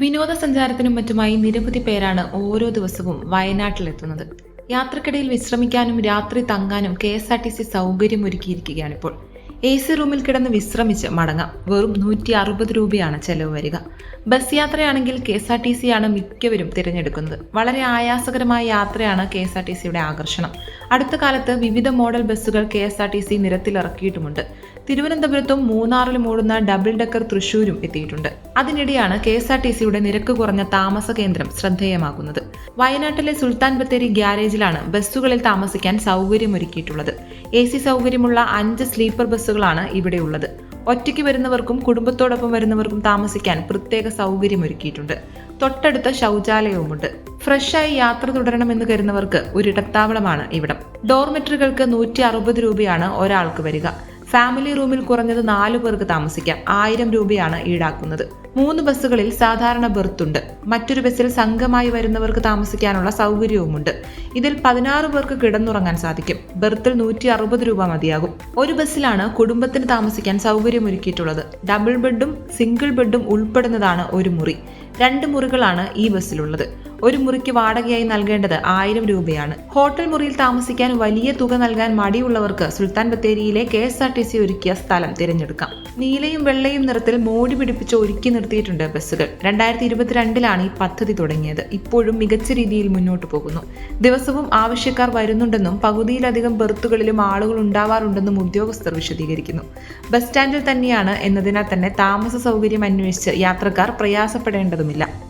വിനോദസഞ്ചാരത്തിനും മറ്റുമായി നിരവധി പേരാണ് ഓരോ ദിവസവും വയനാട്ടിലെത്തുന്നത്. യാത്രക്കിടയിൽ വിശ്രമിക്കാനും രാത്രി തങ്ങാനും K S R T C സൗകര്യം ഒരുക്കിയിരിക്കുകയാണ് ഇപ്പോൾ എ സി റൂമിൽ കിടന്ന് വിശ്രമിച്ച് മടങ്ങാം. വെറും നൂറ്റി അറുപത് രൂപയാണ് ചെലവ് വരിക. Bus യാത്രയാണെങ്കിൽ K S R T C ആണ് മിക്കവരും തിരഞ്ഞെടുക്കുന്നത്. വളരെ ആയാസകരമായ യാത്രയാണ് കെ എസ് ആർ ടി സിയുടെ ആകർഷണം. അടുത്ത കാലത്ത് വിവിധ മോഡൽ ബസ്സുകൾ K S R T C നിരത്തിലിറക്കിയിട്ടുമുണ്ട്. തിരുവനന്തപുരത്തും മൂന്നാറിലും ഓടുന്ന ഡബിൾ ഡെക്കർ തൃശൂരും എത്തിയിട്ടുണ്ട്. അതിനിടെയാണ് കെ എസ് ആർ ടി സിയുടെ നിരക്ക് കുറഞ്ഞ താമസ കേന്ദ്രം ശ്രദ്ധേയമാകുന്നത്. വയനാട്ടിലെ സുൽത്താൻ ബത്തേരി ഗ്യാരേജിലാണ് ബസ്സുകളിൽ താമസിക്കാൻ സൗകര്യമൊരുക്കിയിട്ടുള്ളത്. എ സി സൗകര്യമുള്ള അഞ്ച് സ്ലീപ്പർ ബസ്സുകളാണ് ഇവിടെയുള്ളത്. ഒറ്റയ്ക്ക് വരുന്നവർക്കും കുടുംബത്തോടൊപ്പം വരുന്നവർക്കും താമസിക്കാൻ പ്രത്യേക സൗകര്യമൊരുക്കിയിട്ടുണ്ട്. തൊട്ടടുത്ത ശൗചാലയവുമുണ്ട്. ഫ്രഷായി യാത്ര തുടരണമെന്ന് കരുതുന്നവർക്ക് ഒരു ഒരിടത്താവളമാണ് ഇവിടം. ഡോർമെട്രികൾക്ക് നൂറ്റി അറുപത് രൂപയാണ് ഒരാൾക്ക് വരിക. ഫാമിലി റൂമിൽ കുറഞ്ഞത് നാലു പേർക്ക് താമസിക്കാം. ആയിരം രൂപയാണ് ഈടാക്കുന്നത്. മൂന്ന് ബസ്സുകളിൽ സാധാരണ ബെർത്തുണ്ട്. മറ്റൊരു ബസ്സിൽ സംഘമായി വരുന്നവർക്ക് താമസിക്കാനുള്ള സൗകര്യവുമുണ്ട്. ഇതിൽ പതിനാറ് പേർക്ക് കിടന്നുറങ്ങാൻ സാധിക്കും. ബെർത്തിൽ നൂറ്റി അറുപത് രൂപ മതിയാകും. ഒരു ബസ്സിലാണ് കുടുംബത്തിന് താമസിക്കാൻ സൗകര്യമൊരുക്കിയിട്ടുള്ളത്. ഡബിൾ ബെഡും സിംഗിൾ ബെഡും ഉൾപ്പെടുന്നതാണ് ഒരു മുറി. രണ്ട് മുറികളാണ് ഈ ബസ്സിലുള്ളത്. ഒരു മുറിക്ക് വാടകയായി നൽകേണ്ടത് ആയിരം രൂപയാണ്. ഹോട്ടൽ മുറിയിൽ താമസിക്കാൻ വലിയ തുക നൽകാൻ മടിയുള്ളവർക്ക് Sultan ബത്തേരിയിലെ K S R T C ഒരുക്കിയ സ്ഥലം തിരഞ്ഞെടുക്കാം. നീലയും വെള്ളയും നിറത്തിൽ മോടി പിടിപ്പിച്ച് ഒരുക്കി നിർത്തിയിട്ടുണ്ട് ബസ്സുകൾ. രണ്ടായിരത്തി ഇരുപത്തിരണ്ടിലാണ് ഈ പദ്ധതി തുടങ്ങിയത്. ഇപ്പോഴും മികച്ച രീതിയിൽ മുന്നോട്ട് പോകുന്നു. ദിവസവും ആവശ്യക്കാർ വരുന്നുണ്ടെന്നും പകുതിയിലധികം ബെർത്തുകളിലും ആളുകൾ ഉണ്ടാവാറുണ്ടെന്നും ഉദ്യോഗസ്ഥർ വിശദീകരിക്കുന്നു. ബസ് സ്റ്റാൻഡിൽ തന്നെയാണ് എന്നതിനാൽ തന്നെ താമസ സൗകര്യം അന്വേഷിച്ച് യാത്രക്കാർ പ്രയാസപ്പെടേണ്ടതുമില്ല.